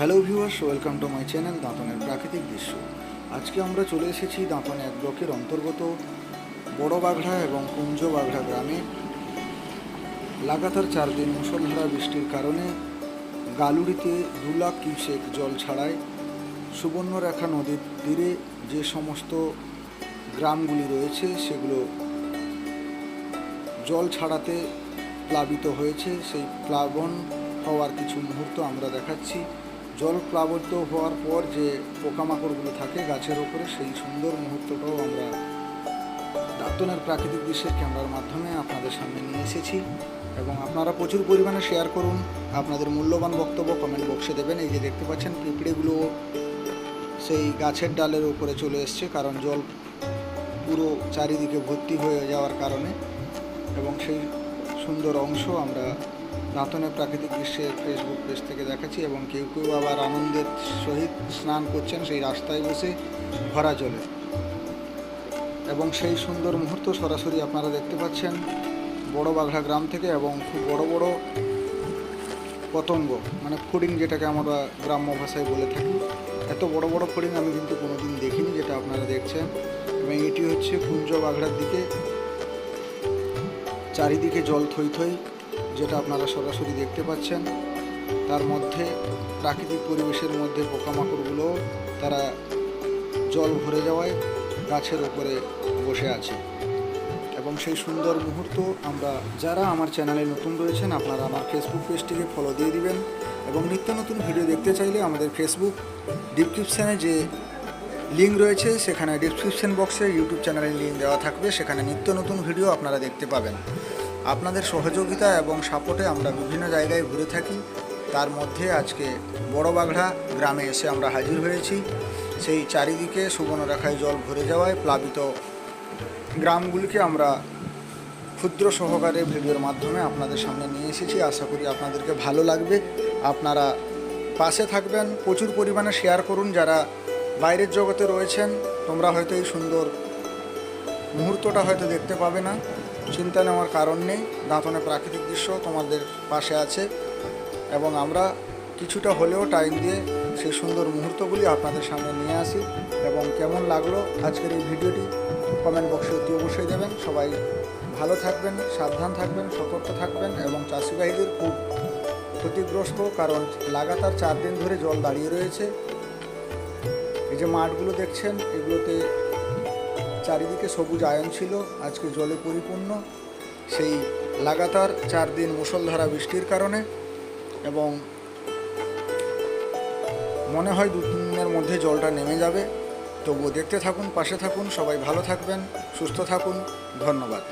Hello viewers, welcome to my channel দাঁতনের প্রাকৃতিক দৃশ্য। আজকে আমরা চলে এসেছি দাঁতন এক ব্লকের অন্তর্গত বড় বাঘড়া এবং কুঞ্জ বাঘড়া গ্রামে। লাগাতার চার দিন মুষলধারা বৃষ্টির কারণে গালুড়িতে দু লাখ কিউসেক জল ছাড়ায় সুবর্ণরেখা নদীর তীরে যে সমস্ত গ্রামগুলি রয়েছে, সেগুলো জল ছাড়াতে প্লাবিত হয়েছে। সেই প্লাবন হওয়ার কিছু মুহূর্ত আমরা দেখাচ্ছি। জল প্লাবিত হওয়ার পর যে পোকামাকড়গুলো থাকে গাছের ওপরে, সেই সুন্দর মুহূর্তটাও আমরা দাঁতনের প্রাকৃতিক দৃশ্যের ক্যামেরার মাধ্যমে আপনাদের সামনে নিয়ে এসেছি। এবং আপনারা প্রচুর পরিমাণে শেয়ার করুন। আপনাদের মূল্যবান বক্তব্য কমেন্ট বক্সে দেবেন। এই যে দেখতে পাচ্ছেন, পিঁপড়েগুলো সেই গাছের ডালের উপরে চলে এসছে, কারণ জল পুরো চারিদিকে ভর্তি হয়ে যাওয়ার কারণে। এবং সেই সুন্দর অংশ আমরা দাঁতনের প্রাকৃতিক দৃশ্যের ফেসবুক পেজ থেকে দেখাচ্ছি এবং কেউ কেউ আবার আনন্দের সহিত স্নান করছেন সেই রাস্তায় বসে ভরা জলে। এবং সেই সুন্দর মুহূর্ত সরাসরি আপনারা দেখতে পাচ্ছেন বড় বাঘড়া গ্রাম থেকে এবং খুব বড় বড় পতঙ্গ মানে ফড়িং যেটাকে আমরা গ্রাম্য ভাষায় বলে থাকি। এত বড় বড় ফড়িং আমি কিন্তু কোনোদিন দেখিনি যেটা আপনারা দেখছেন। এবং এটি হচ্ছে কুঞ্জ বাঘড়ার দিকে, চারিদিকে জল থই থই যেটা আপনারা সরাসরি দেখতে পাচ্ছেন, তার মধ্যে প্রাকৃতিক পরিবেশের মধ্যে পোকামাকড়গুলো তারা জল ভরে যাওয়ায় গাছের ওপরে বসে আছে। এবং সেই সুন্দর মুহূর্ত আমরা, যারা আমার চ্যানেলে নতুন রয়েছেন, আপনারা আমার ফেসবুক পেজটিকে ফলো দিয়ে দিবেন এবং নিত্য নতুন ভিডিও দেখতে চাইলে আমাদের ফেসবুক ডিসক্রিপশানে যে লিঙ্ক রয়েছে, সেখানে ডিসক্রিপশন বক্সে ইউটিউব চ্যানেলের লিঙ্ক দেওয়া থাকবে, সেখানে নিত্য নতুন ভিডিও আপনারা দেখতে পাবেন। আপনাদের সহযোগিতা এবং সাপোর্টে আমরা বিভিন্ন জায়গায় ঘুরে থাকি। তার মধ্যে আজকে বড় বাঘড়া গ্রামে এসে আমরা হাজির হয়েছি। সেই চারিদিকে সুবর্ণরেখায় জল ভরে যাওয়ায় প্লাবিত গ্রামগুলিকে আমরা ক্ষুদ্র সহকারে ভিডিওর মাধ্যমে আপনাদের সামনে নিয়ে এসেছি। আশা করি আপনাদেরকে ভালো লাগবে। আপনারা পাশে থাকবেন। প্রচুর পরিমাণে শেয়ার করুন। যারা বাইরের জগতে রয়েছেন, তোমরা হয়তো এই সুন্দর মুহূর্তটা হয়তো দেখতে পাবে না। চিন্তা নেওয়ার কারণ নেই। দাঁতনে প্রাকৃতিক দৃশ্য তোমাদের পাশে আছে। এবং আমরা কিছুটা হলেও টাইম দিয়ে সেই সুন্দর মুহূর্তগুলি আপনাদের সামনে নিয়ে আসি। এবং কেমন লাগল আজকের এই ভিডিওটি কমেন্ট বক্সে অতি অবশ্যই দেবেন। সবাই ভালো থাকবেন, সাবধান থাকবেন, সতর্ক থাকবেন এবং চাষিবাহীদের খুব ক্ষতিগ্রস্ত কারণ লাগাতার চার দিন ধরে জল দাঁড়িয়ে রয়েছে। এই যে মাঠগুলো দেখছেন, এগুলোতে চারিদিকে সবুজ আয়ন ছিল, আজকে জলে পরিপূর্ণ। সেই লাগাতার চার দিন মুসলধারা বৃষ্টির কারণে এবং মনে হয় দু তিন দিনের মধ্যে জলটা নেমে যাবে। তবুও দেখতে থাকুন, পাশে থাকুন, সবাই ভালো থাকবেন, সুস্থ থাকুন, ধন্যবাদ।